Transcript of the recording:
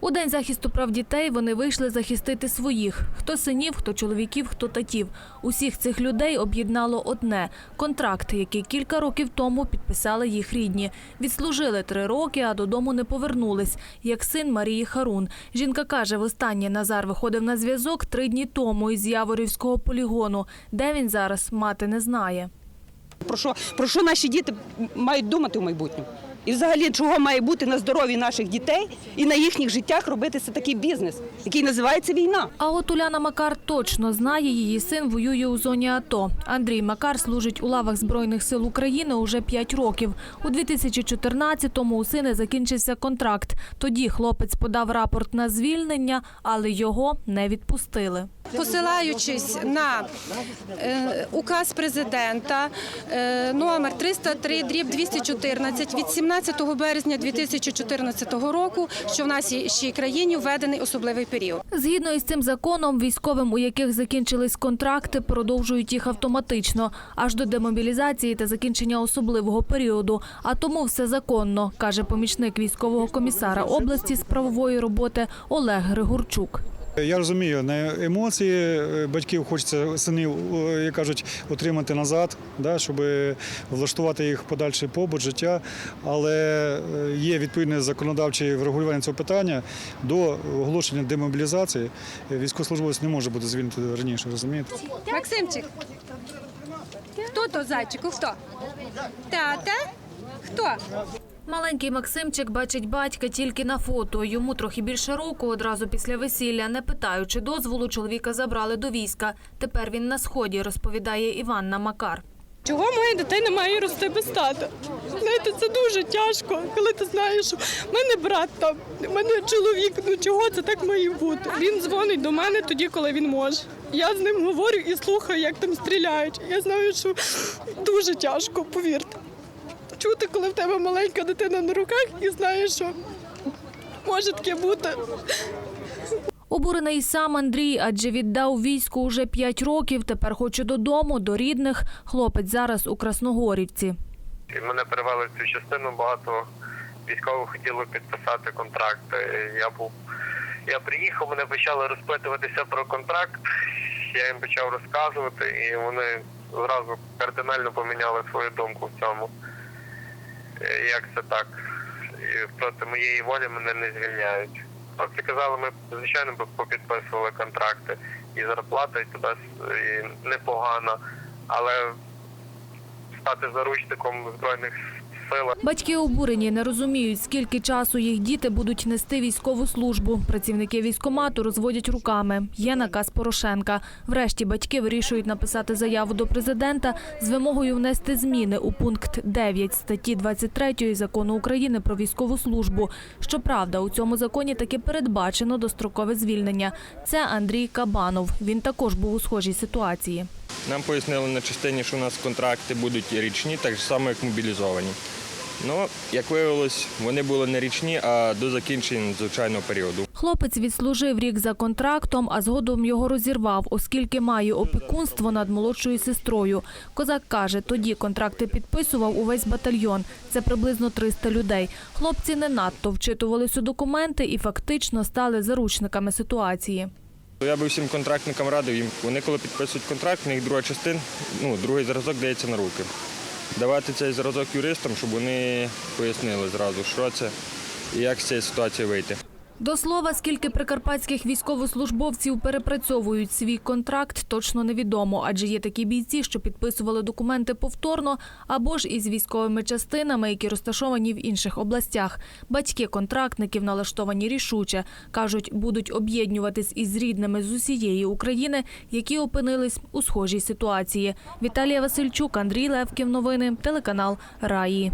У день захисту прав дітей вони вийшли захистити своїх: хто синів, хто чоловіків, хто татів. Усіх цих людей об'єднало одне контракт, який кілька років тому підписали їх рідні. Відслужили три роки, а додому не повернулись, як син Марії Харун. Жінка каже, востаннє Назар виходив на зв'язок три дні тому із Яворівського полігону. Де він зараз, мати не знає. Про що, про що наші діти мають думати в майбутньому? І взагалі, чого має бути на здоров'ї наших дітей і на їхніх життях робитися такий бізнес, який називається війна. А от Уляна Макар точно знає, її син воює у зоні АТО. Андрій Макар служить у лавах Збройних сил України уже 5 років. У 2014-му у сина закінчився контракт. Тоді хлопець подав рапорт на звільнення, але його не відпустили. посилаючись на е, указ президента е, номер 303 дріб 214 від 17 березня 2014 року, що в нашій країні введений особливий період. Згідно із цим законом, військовим, у яких закінчились контракти, продовжують їх автоматично аж до демобілізації та закінчення особливого періоду. А тому все законно, каже помічник військового комісара області з правової роботи Олег Григорчук. Я розумію, на емоції е, батьків хочеться синів, е, як кажуть, отримати назад, да, щоб влаштувати їх подальший побут, життя. Але е, є відповідне законодавче врегулювання цього питання. До оголошення демобілізації військовослужбовець не може бути звільнений раніше, розумієте? Максимчик, хто то зайчику? Хто? Тата? Хто? Маленький Максимчик бачить батька тільки на фото. Йому трохи більше року, одразу після весілля. Не питаючи дозволу, чоловіка забрали до війська. Тепер він на сході, розповідає Іванна Макар. Чого моя дитина має рости без тата? Знаєте, це дуже тяжко, коли ти знаєш, що в мене брат там, в мене чоловік. Ну чого це так має бути? Він дзвонить до мене тоді, коли він може. Я з ним говорю і слухаю, як там стріляють. Я знаю, що дуже тяжко, повірте. Чути, коли в тебе маленька дитина на руках і знаєш, що може таке бути. Обурений сам Андрій, адже віддав війську уже п'ять років. Тепер хоче додому, до рідних. Хлопець зараз у Красногорівці. І мене перевели в цю частину. Багато військових хотіло підписати контракт. Я був. Я приїхав, мене почали розпитуватися про контракт. Я їм почав розказувати, і вони зразу кардинально поміняли свою думку в цьому. Як це так? Проти моєї волі мене не звільняють. Хлопці казали, ми звичайно попідписували контракти і зарплата, і туди непогано, але стати заручником збройних сил Батьки обурені, не розуміють, скільки часу їх діти будуть нести військову службу. Працівники військомату розводять руками. Є наказ Порошенка. Врешті батьки вирішують написати заяву до президента з вимогою внести зміни у пункт 9 статті 23 закону України про військову службу. Щоправда, у цьому законі таки передбачено дострокове звільнення. Це Андрій Кабанов. Він також був у схожій ситуації. Нам пояснили на частині, що у нас контракти будуть річні, так само як мобілізовані. Ну, як виявилось, вони були не річні, а до закінчення звичайного періоду. Хлопець відслужив рік за контрактом, а згодом його розірвав, оскільки має опікунство над молодшою сестрою. Козак каже, тоді контракти підписував увесь батальйон. Це приблизно 300 людей. Хлопці не надто вчитувались у документи і фактично стали заручниками ситуації. Я би всім контрактникам радив їм. Вони коли підписують контракт, у них друга частина, ну, другий зразок дається на руки. Давати цей зразок юристам, щоб вони пояснили зразу, що це і як з цієї ситуації вийти. До слова, скільки прикарпатських військовослужбовців перепрацьовують свій контракт, точно невідомо, адже є такі бійці, що підписували документи повторно або ж із військовими частинами, які розташовані в інших областях. Батьки контрактників налаштовані рішуче. кажуть, будуть об'єднуватись із рідними з усієї України, які опинились у схожій ситуації. Віталія Васильчук, Андрій Левків. Новини, телеканал Раї.